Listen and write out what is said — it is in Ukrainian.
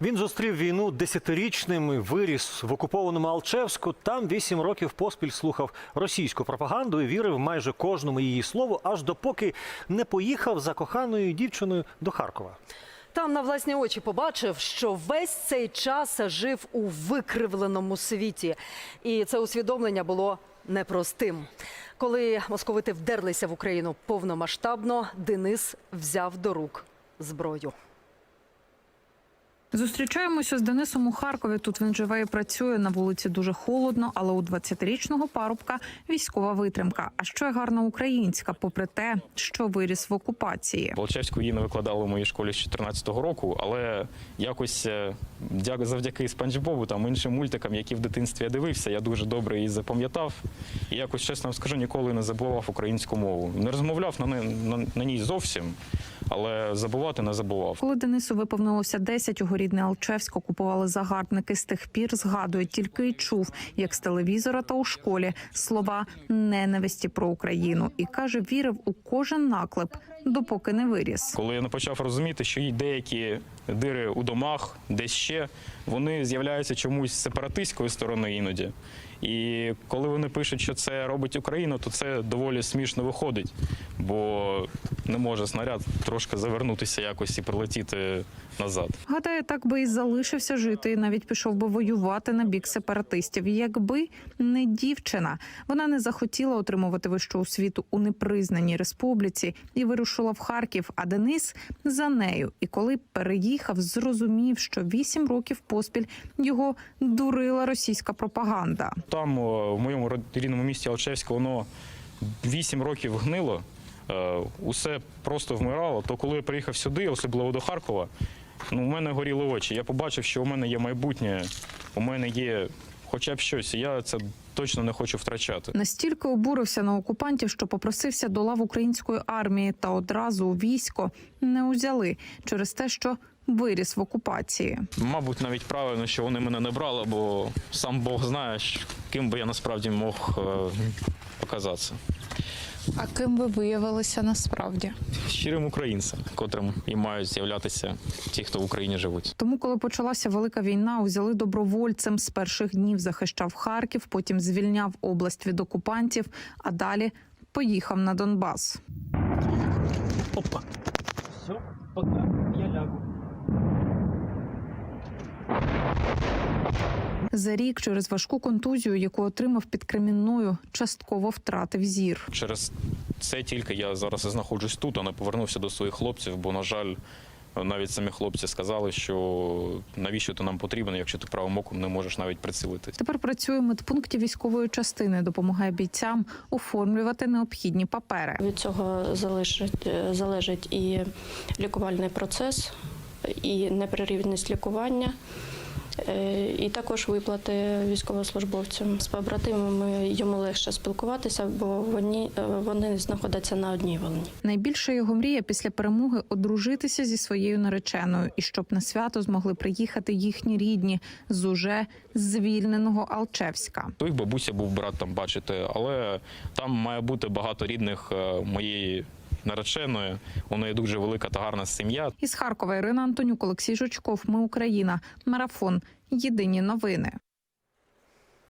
Він зустрів війну десятирічним і виріс в окупованому Алчевську. Там вісім років поспіль слухав російську пропаганду і вірив майже кожному її слову, аж допоки не поїхав за коханою дівчиною до Харкова. Там на власні очі побачив, що весь цей час жив у викривленому світі, і це усвідомлення було непростим. Коли московити вдерлися в Україну повномасштабно, Денис взяв до рук зброю. Зустрічаємося з Денисом у Харкові. Тут він живе і працює. На вулиці дуже холодно, але у 20-річного парубка військова витримка. А ще гарна українська, попри те, що виріс в окупації. Волчевську її не викладали в моїй школі з 14-го року, але якось е, дя- завдяки Спанч Бобу там іншим мультикам, які в дитинстві я дивився, я дуже добре її запам'ятав. І якось чесно вам скажу, ніколи не забував українську мову. Не розмовляв на, не- на, на ній зовсім, але забувати не забував. Коли Денису виповнилося 10, його рідне Алчевськ окупували загарбники. З тих пір згадує тільки й чув, як з телевізора та у школі слова ненависті про Україну, і каже, вірив у кожен наклеп, допоки не виріс. Коли я не почав розуміти, що і деякі дири у домах, десь ще, вони з'являються чомусь з сепаратистської сторони іноді. І коли вони пишуть, що це робить Україна, то це доволі смішно виходить, бо не може снаряд трошки завернутися якось і прилетіти назад. Гадає, так би і залишився жити, і навіть пішов би воювати на бік сепаратистів, якби не дівчина. Вона не захотіла отримувати вищу освіту у непризнаній республіці і вирушила в Харків. А Денис за нею. І коли переїхав, зрозумів, що вісім років поспіль його дурила російська пропаганда. Там, в моєму рідному місті Алчевську, воно 8 років гнило, е, усе просто вмирало. То коли я приїхав сюди, особливо до Харкова, ну, у мене горіли очі. Я побачив, що у мене є майбутнє, у мене є хоча б щось, я це точно не хочу втрачати. Настільки обурився на окупантів, що попросився до лав української армії, та одразу військо не узяли через те, що виріс в окупації. Мабуть, навіть правильно, що вони мене не брали, бо сам Бог знає, ким би я насправді мог е, показатися. А ким ви виявилися насправді? Щирим українцем, котрим і мають з'являтися ті, хто в Україні живуть. Тому, коли почалася велика війна, узяли добровольцем з перших днів захищав Харків, потім звільняв область від окупантів, а далі поїхав на Донбас. Опа. Все, пока, я лягу. За рік через важку контузію, яку отримав під Кремінною, частково втратив зір. Через це тільки я зараз і знаходжусь тут, а не повернувся до своїх хлопців, бо, на жаль, навіть самі хлопці сказали, що навіщо ти нам потрібен, якщо ти правим оком не можеш навіть прицілитись. Тепер працює в медпункті військової частини, допомагає бійцям оформлювати необхідні папери. Від цього залежить, е, залежить і лікувальний процес, і непрерівність лікування, і також виплати військовослужбовцям. З побратимами йому легше спілкуватися, бо вони, е, вони знаходяться на одній волні. Найбільша його мрія після перемоги одружитися зі своєю нареченою, і щоб на свято змогли приїхати їхні рідні з уже звільненого Алчевська. Той бабуся був брат там, бачите, але там має бути багато рідних е, моєї нареченої. У неї дуже велика та гарна сім'я. Із Харкова Ірина Антонюк, Олексій Жучков. Ми Україна. Марафон. Єдині новини.